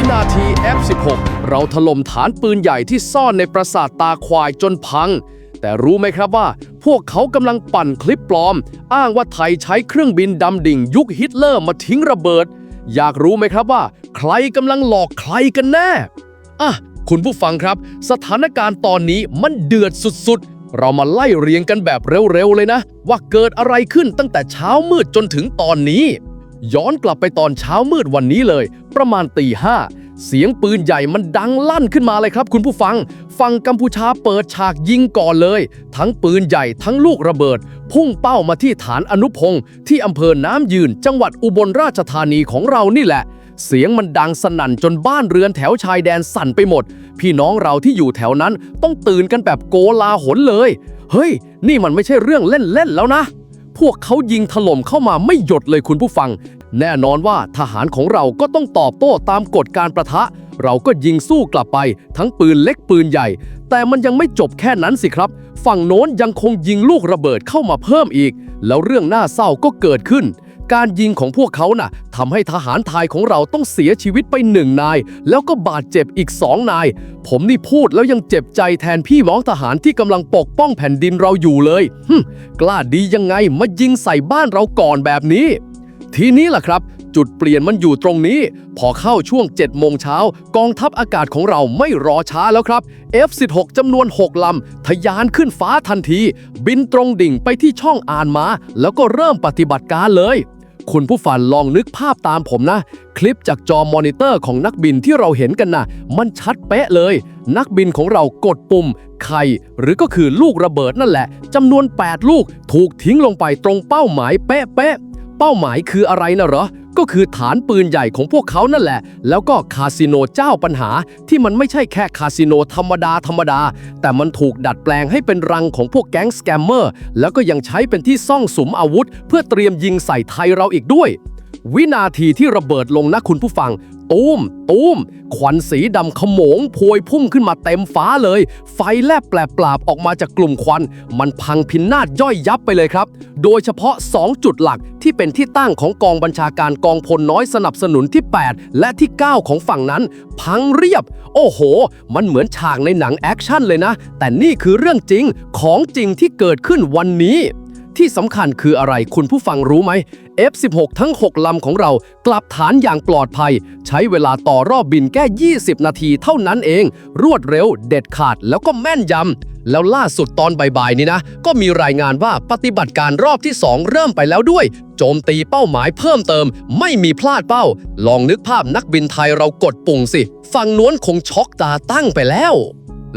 วินาที F16 เราถล่มฐานปืนใหญ่ที่ซ่อนในปราสาทตาควายจนพัง แต่รู้ไหมครับว่า พวกเขากำลังปั่นคลิปปลอม อ้างว่าไทยใช้เครื่องบินดำดิ่งยุคฮิตเลอร์มาทิ้งระเบิด อยากรู้ไหมครับว่า ใครกำลังหลอกใครกันแน่อะคุณผู้ฟังครับ สถานการณ์ตอนนี้มันเดือดสุดๆ เรามาไล่เรียงกันแบบเร็วๆเลยนะ ว่าเกิดอะไรขึ้นตั้งแต่เช้ามืดจนถึงตอนนี้ ย้อนกลับไปตอนเช้ามืดวันนี้เลย ประมาณตีห้าเสียงปืนใหญ่มันดังลั่นขึ้นมาเลยครับ คุณผู้ฟัง ฝั่งกัมพูชาเปิดฉากยิงก่อนเลย ทั้งปืนใหญ่ทั้งลูกระเบิด พุ่งเป้ามาที่ฐานอนุพงศ์ที่อำเภอน้ำยืน จังหวัดอุบลราชธานีของเรานี่แหละ เสียงมันดังสนั่นจนบ้านเรือนแถวชายแดนสั่นไปหมด พี่น้องเราที่อยู่แถวนั้นต้องตื่นกันแบบโกลาหลเลย เฮ้ย นี่มันไม่ใช่เรื่องเล่นๆแล้วนะพวกเขายิงถล่มเข้ามาไม่หยุดเลยคุณผู้ฟัง แน่นอนว่าทหารของเราก็ต้องตอบโต้ตามกฎการประทะ เราก็ยิงสู้กลับไป ทั้งปืนเล็กปืนใหญ่ แต่มันยังไม่จบแค่นั้นสิครับ ฝั่งโน้นยังคงยิงลูกระเบิดเข้ามาเพิ่มอีก แล้วเรื่องน่าเศร้าก็เกิดขึ้น การยิงของพวกเขาน่ะทำให้ทหารไทยของเราต้องเสียชีวิตไปหนึ่งนาย แล้วก็บาดเจ็บอีกสองนาย ผมนี่พูดแล้วยังเจ็บใจแทนพี่น้องทหารที่กำลังปกป้องแผ่นดินเราอยู่เลยฮึกล้าดียังไงมายิงใส่บ้านเราก่อนแบบนี้ ทีนี้ล่ะครับ จุดเปลี่ยนมันอยู่ตรงนี้ พอเข้าช่วง 7 โมงเช้ากองทัพอากาศของเราไม่รอช้าแล้วครับ F16 จำนวน 6 ลำทะยานขึ้นฟ้าทันที บินตรงดิ่งไปที่ช่องอ่านมา แล้วก็เริ่มปฏิบัติการเลย คุณผู้ฟังลองนึกภาพตามผมนะ คลิปจากจอมอนิเตอร์ของนักบินที่เราเห็นกันนะมันชัดเป๊ะเลย นักบินของเรากดปุ่มไข่หรือก็คือลูกระเบิดนั่นแหละจำนวน 8 ลูกถูกทิ้งลงไปตรงเป้าหมายเป๊ะๆ เป้าหมายคืออะไรนะเหรอ ก็คือฐานปืนใหญ่ของพวกเขานั่นแหละ แล้วก็คาสิโนเจ้าปัญหาที่มันไม่ใช่แค่คาสิโนธรรมดาธรรมดา แต่มันถูกดัดแปลงให้เป็นรังของพวกแก๊งสแกมเมอร์ แล้วก็ยังใช้เป็นที่ซ่องสุมอาวุธ เพื่อเตรียมยิงใส่ไทยเราอีกด้วย วินาทีที่ระเบิดลงนะคุณผู้ฟัง ตูมตูมควันสีดำขโมงพวยพุ่งขึ้นมาเต็มฟ้าเลย ไฟแลบแปลปราบออกมาจากกลุ่มควัน มันพังพินาศย่อยยับไปเลยครับ โดยเฉพาะ 2 จุดหลักที่เป็นที่ตั้งของกองบัญชาการกองพลน้อยสนับสนุนที่ 8 และที่ 9 ของฝั่งนั้น พังเรียบ โอ้โห มันเหมือนฉากในหนังแอคชั่นเลยนะ แต่นี่คือเรื่องจริงของจริงที่เกิดขึ้นวันนี้ ที่สำคัญคืออะไรคุณผู้ฟังรู้ไหม F16 ทั้ง 6 ลำของเรากลับฐานอย่างปลอดภัย ใช้เวลาต่อรอบบินแค่ 20 นาทีเท่านั้นเอง รวดเร็ว เด็ดขาดแล้วก็แม่นยำ แล้วล่าสุดตอนบ่ายๆนี้นะ ก็มีรายงานว่าปฏิบัติการรอบที่ 2 เริ่มไปแล้วด้วย โจมตีเป้าหมายเพิ่มเติม ไม่มีพลาดเป้า ลองนึกภาพนักบินไทยเรากดปุ่งสิฝั่งน้วนคงช็อกตาตั้งไปแล้ว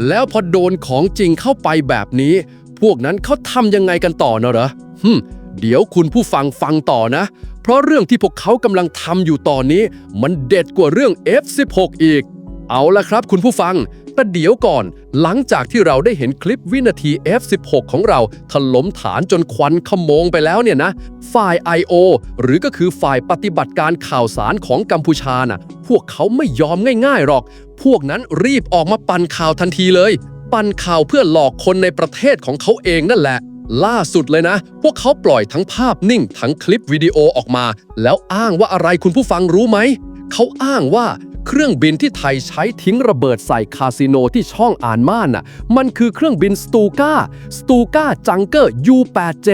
แล้วพอโดนของจริงเข้าไปแบบนี้ พวกนั้นเขาทำยังไงกันต่อเนะเหรอฮึมเดี๋ยวคุณผู้ฟังฟังต่อนะ เพราะเรื่องที่พวกเขากำลังทำอยู่ตอนนี้ มันเด็ดกว่าเรื่อง F16 อีก เอาละครับคุณผู้ฟัง แต่เดี๋ยวก่อน หลังจากที่เราได้เห็นคลิปวินาที F16 ของเราถล่มฐานจนควันขโมงไปแล้วเนี่ยนะ ฝ่าย I.O. หรือก็คือฝ่ายปฏิบัติการข่าวสารของกัมพูชาน่ะ พวกเขาไม่ยอมง่ายๆหรอก พวกนั้นรีบออกมาปั่นข่าวทันทีเลย ปั่นข่าวเพื่อหลอกคนในประเทศของเขาเองนั่นแหละ ล่าสุดเลยนะ พวกเขาปล่อยทั้งภาพนิ่ง ทั้งคลิปวิดีโอออกมา แล้วอ้างว่าอะไรคุณผู้ฟังรู้ไหม เขาอ้างว่าเครื่องบินที่ไทยใช้ทิ้งระเบิดใส่คาสิโนที่ช่องอ่านม่านน่ะ มันคือเครื่องบินสตูก้าสตูก้าจังเกอร์ U87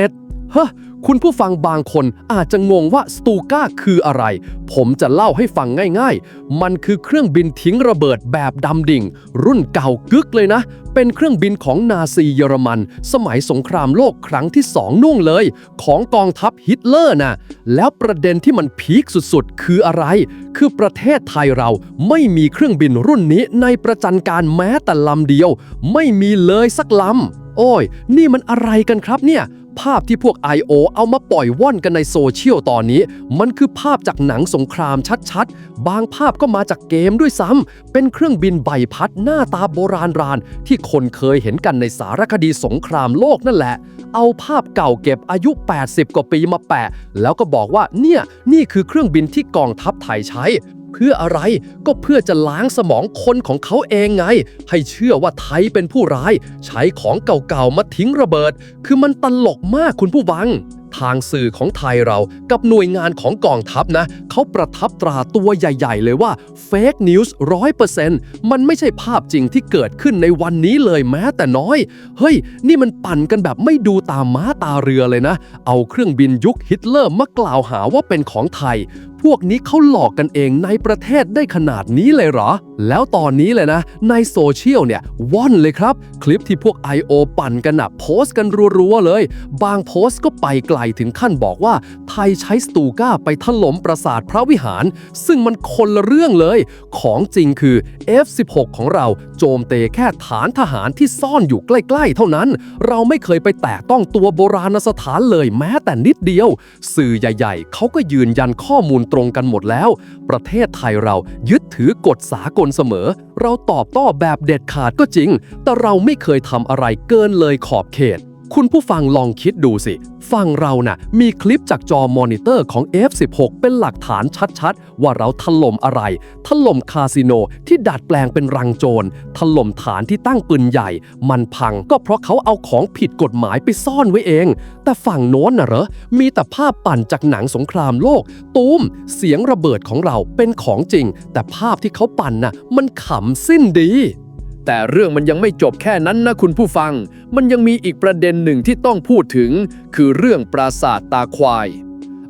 เฮ้ คุณผู้ฟังบางคนอาจจะงงว่าสตูก้าคืออะไร ผมจะเล่าให้ฟังง่ายๆ มันคือเครื่องบินทิ้งระเบิดแบบดำดิ่ง รุ่นเก่ากึกเลยนะ เป็นเครื่องบินของนาซีเยอรมัน สมัยสงครามโลกครั้งที่สองนุ่งเลย ของกองทัพฮิตเลอร์นะแล้วประเด็นที่มันพีคสุดๆ คืออะไร คือประเทศไทยเราไม่มีเครื่องบินรุ่นนี้ในประจันการแม้แต่ลำเดียว ไม่มีเลยสักลำโอ้ย นี่มันอะไรกันครับเนี่ย ภาพที่พวก I.O. เอามาปล่อยว่อนกันในโซเชียลตอนนี้ มันคือภาพจากหนังสงครามชัดๆ บางภาพก็มาจากเกมด้วยซ้ำ เป็นเครื่องบินใบพัดหน้าตาโบราณราน ที่คนเคยเห็นกันในสารคดีสงครามโลกนั่นแหละ เอาภาพเก่าเก็บอายุ 80 กว่าปีมาแปะ แล้วก็บอกว่าเนี่ยนี่คือเครื่องบินที่กองทัพไทยใช้ เพื่ออะไรก็เพื่อจะล้างสมองคนของเขาเองไง ให้เชื่อว่าไทยเป็นผู้ร้าย ใช้ของเก่าๆมาทิ้งระเบิด คือมันตลกมากคุณผู้ฟัง ทางสื่อของไทยเรากับหน่วยงานของกองทัพนะ เขาประทับตราตัวใหญ่ๆเลยว่าเฟกนิวส์ร้อยเปอร์เซ็นต์มันไม่ใช่ภาพจริงที่เกิดขึ้นในวันนี้เลยแม้แต่น้อย เฮ้ย นี่มันปั่นกันแบบไม่ดูตามม้าตาเรือเลยนะ เอาเครื่องบินยุคฮิตเลอร์มากล่าวหาว่าเป็นของไทยพวกนี้เขาหลอกกันเองในประเทศได้ขนาดนี้เลยเหรอ แล้วตอนนี้เลยนะ ในโซเชียลเนี่ยว่อนเลยครับ คลิปที่พวก I.O. ปั่นกันนะโพสต์กันรัวๆเลย บางโพสต์ก็ไปไกลถึงขั้นบอกว่า ไทยใช้สตูก้าไปถล่มปราสาทพระวิหาร ซึ่งมันคนละเรื่องเลย ของจริงคือ F16 ของเราโจมเตแค่ฐานทหารที่ซ่อนอยู่ใกล้ ๆ เท่านั้น เราไม่เคยไปแตะต้องตัวโบราณสถานเลยแม้แต่นิดเดียว สื่อใหญ่ ๆเขาก็ยืนยันข้อมูลตรงกันหมดแล้ว ประเทศไทยเรายึดถือกฎสากลเสมอ เราตอบโต้แบบเด็ดขาดก็จริง แต่เราไม่เคยทำอะไรเกินเลยขอบเขต คุณผู้ฟังลองคิดดูสิฝั่งเราน่ะ มีคลิปจากจอมอนิเตอร์ของ F16 เป็นหลักฐานชัดๆ ว่าเราถล่มอะไร ถล่มคาสิโนที่ดัดแปลงเป็นรังโจร ถล่มฐานที่ตั้งปืนใหญ่ มันพังก็เพราะเขาเอาของผิดกฎหมายไปซ่อนไว้เอง แต่ฝั่งโน้นน่ะเหรอ มีแต่ภาพปั่นจากหนังสงครามโลก ตูม เสียงระเบิดของเราเป็นของจริง แต่ภาพที่เขาปั่นน่ะ มันขำสิ้นดี แต่เรื่องมันยังไม่จบแค่นั้นนะคุณผู้ฟัง มันยังมีอีกประเด็นหนึ่งที่ต้องพูดถึง คือเรื่องปราสาทตาควาย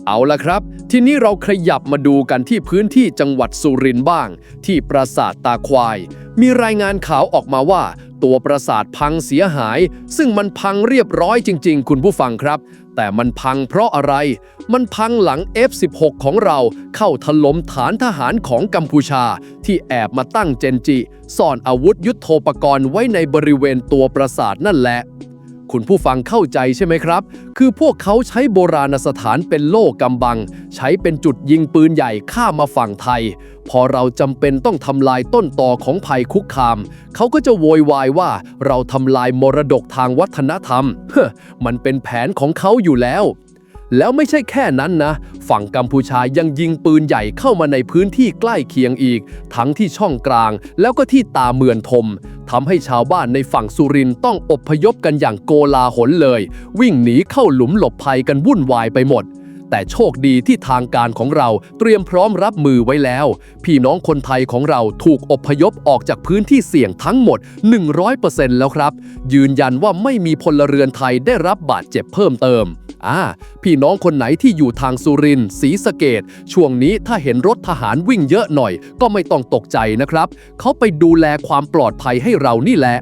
เอาละครับ ทีนี้เราขยับมาดูกันที่พื้นที่จังหวัดสุรินทร์บ้าง ที่ปราสาทตาควาย มีรายงานข่าวออกมาว่า ตัวปราสาทพังเสียหาย ซึ่งมันพังเรียบร้อยจริง ๆ คุณผู้ฟังครับ แต่มันพังเพราะอะไร มันพังหลัง F16 ของเราเข้าถล่มฐานทหารของกัมพูชา ที่แอบมาตั้งเจนจิ ซ่อนอาวุธยุโทโธปกรณ์ไว้ในบริเวณตัวปราสาทนั่นแหละ คุณผู้ฟังเข้าใจใช่ไหมครับ คือพวกเขาใช้โบราณสถานเป็นโล่กำบัง ใช้เป็นจุดยิงปืนใหญ่ข้ามาฝั่งไทย พอเราจำเป็นต้องทำลายต้นต่อของภัยคุกคาม เขาก็จะโวยวายว่าเราทำลายมรดกทางวัฒนธรรมเฮ้มันเป็นแผนของเขาอยู่แล้ว แล้วไม่ใช่แค่นั้นนะ ฝั่งกัมพูชายังยิงปืนใหญ่เข้ามาในพื้นที่ใกล้เคียงอีก ทั้งที่ช่องกลาง แล้วก็ที่ตาเมือนทมทำให้ชาวบ้านในฝั่งสุรินต้องอบพยพกันอย่างโกลาหลเลย วิ่งหนีเข้าหลุมหลบภัยกันวุ่นวายไปหมด แต่โชคดีที่ทางการของเราเตรียมพร้อมรับมือไว้แล้ว พี่น้องคนไทยของเราถูกอพยพออกจากพื้นที่เสี่ยงทั้งหมด 100%แล้วครับ ยืนยันว่าไม่มีพลเรือนไทยได้รับบาดเจ็บเพิ่มเติมอ่าพี่น้องคนไหนที่อยู่ทางสุรินทร์ศรีสะเกดช่วงนี้ถ้าเห็นรถทหารวิ่งเยอะหน่อย ก็ไม่ต้องตกใจนะครับ เขาไปดูแลความปลอดภัยให้เรานี่แหละ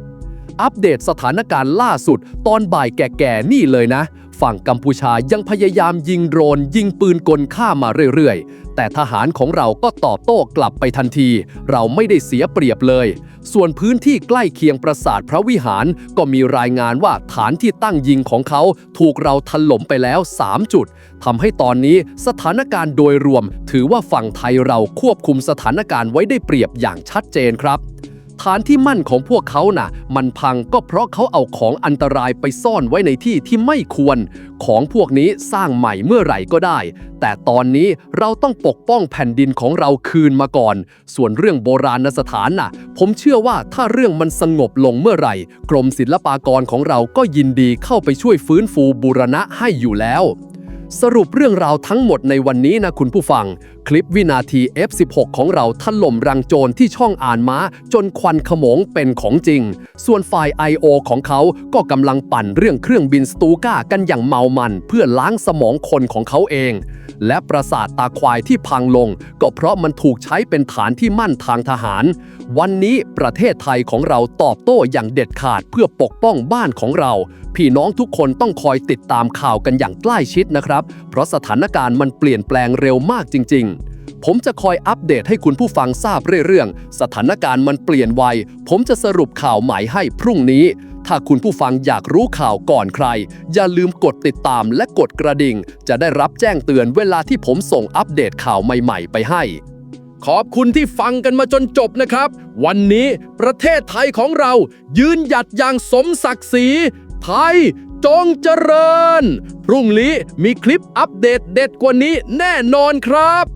อัปเดตสถานการณ์ล่าสุด ตอนบ่ายแก่ๆนี่เลยนะ ฝั่งกัมพูชายังพยายามยิงโดรนยิงปืนกลข้ามมาเรื่อยๆ แต่ทหารของเราก็ตอบโต้กลับไปทันที เราไม่ได้เสียเปรียบเลย ส่วนพื้นที่ใกล้เคียงปราสาทพระวิหารก็มีรายงานว่าฐานที่ตั้งยิงของเขาถูกเราถล่มไปแล้ว 3 จุดทำให้ตอนนี้สถานการณ์โดยรวม ถือว่าฝั่งไทยเราควบคุมสถานการณ์ไว้ได้เปรียบอย่างชัดเจนครับ ฐานที่มั่นของพวกเขาน่ะ มันพังก็เพราะเขาเอาของอันตรายไปซ่อนไว้ในที่ที่ไม่ควร ของพวกนี้สร้างใหม่เมื่อไหร่ก็ได้ แต่ตอนนี้เราต้องปกป้องแผ่นดินของเราคืนมาก่อน ส่วนเรื่องโบราณสถานน่ะ ผมเชื่อว่าถ้าเรื่องมันสงบลงเมื่อไหร่ กรมศิลปากรของเราก็ยินดีเข้าไปช่วยฟื้นฟูบูรณะให้อยู่แล้วสรุปเรื่องราวทั้งหมดในวันนี้นะคุณผู้ฟัง คลิปวินาที F16 ของเราถล่มรังโจรที่ช่องอ่านม้า จนควันขโมงเป็นของจริง ส่วนฝ่าย I.O. ของเขาก็กำลังปั่นเรื่องเครื่องบินสตูก้ากันอย่างเมามัน เพื่อล้างสมองคนของเขาเอง และปราสาทตาควายที่พังลง ก็เพราะมันถูกใช้เป็นฐานที่มั่นทางทหาร วันนี้ประเทศไทยของเราตอบโต้อย่างเด็ดขาดเพื่อปกป้องบ้านของเรา พี่น้องทุกคนต้องคอยติดตามข่าวกันอย่างใกล้ชิดนะครับ เพราะสถานการณ์มันเปลี่ยนแปลงเร็วมากจริง ๆ ผมจะคอยอัปเดตให้คุณผู้ฟังทราบเรื่อยๆสถานการณ์มันเปลี่ยนไว ผมจะสรุปข่าวใหม่ให้พรุ่งนี้ ถ้าคุณผู้ฟังอยากรู้ข่าวก่อนใคร อย่าลืมกดติดตามและกดกระดิ่ง จะได้รับแจ้งเตือนเวลาที่ผมส่งอัปเดตข่าวใหม่ๆ ไปให้ ขอบคุณที่ฟังกันมาจนจบนะครับ วันนี้ประเทศไทยของเรายืนหยัดอย่างสมศักดิ์ศรีไทยจงเจริญ พรุ่งนี้มีคลิปอัปเดตเด็ดกว่านี้แน่นอนครับ